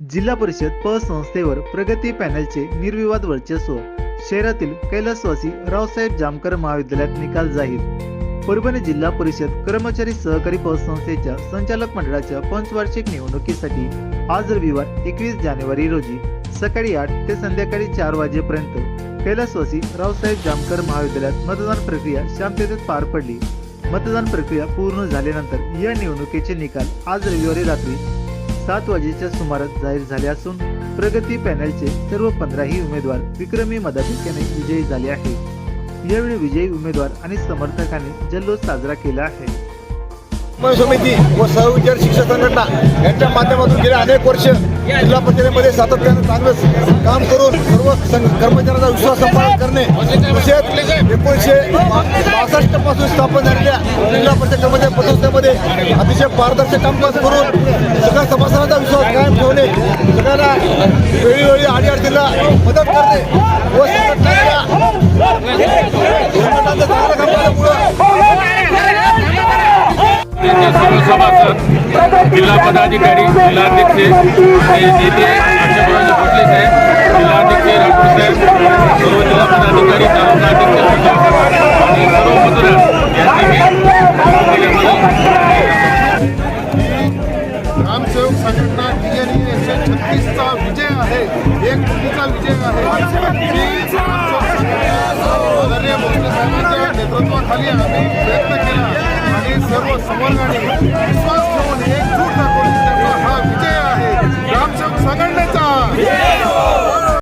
जिल्हा परिषद पतसंस्थेवर प्रगती पॅनलचे निर्विवाद वर्चस्व. शहरातील कैलासवासी रावसाहेब जामकर महाविद्यालयात निकाल जाहीर. परभणी जिल्हा परिषद कर्मचारी सहकारी पतसंस्थेच्या संचालक मंडळाच्या पंचवार्षिक निवडणुकीसाठी आज रविवार एकवीस जानेवारी रोजी सकाळी आठ ते संध्याकाळी चार वाजेपर्यंत कैलासवासी रावसाहेब जामकर महाविद्यालयात मतदान प्रक्रिया शांततेत पार पडली. मतदान प्रक्रिया पूर्ण झाल्यानंतर या निवडणुकीचे निकाल आज रविवारी रात्री सात वाजेच्या सुमारास जाहीर झाले असून प्रगती पॅनलचे सर्व पंधराही उमेदवार विक्रमी मताधिक्याने विजयी झाले आहे यावेळी विजयी उमेदवार आणि समर्थकांनी जल्लोष साजरा केला आहे. समिती व सहविचार शिक्षक संघटना यांच्या माध्यमातून गेल्या अनेक वर्ष जिल्हा परिषदेमध्ये सातत्यानं चांगलं काम करून कर्मचाऱ्यांचा विश्वास संपादन करणे तसेच एकोणीसशे बासष्टपासून स्थापन झालेल्या जिल्हा परिषद कर्मचारी पदसंस्थेमध्ये अतिशय पारदर्शक कामकाज करून सगळ्या सभासदांचा विश्वास कायम ठेवणे सगळ्यांना वेळोवेळी अडीअडचणीला मदत करणे व संघटनेच्या संघटनाचं चांगलं जिल्हा पदाधिकारी जिल्हाध्यक्ष आणि नेते साहेब साहेब सर्व जिल्हा पदाधिकारी तालुका आणि सर्व मतदार ग्रामसेवक संघटना एकशे छत्तीसचा विजय आहे एक कोटीचा विजय आहे आदरणीय मुख्य साहेबांच्या नेतृत्वाखाली आम्ही प्रयत्न केला आणि सर्व समोरगाडी विश्वास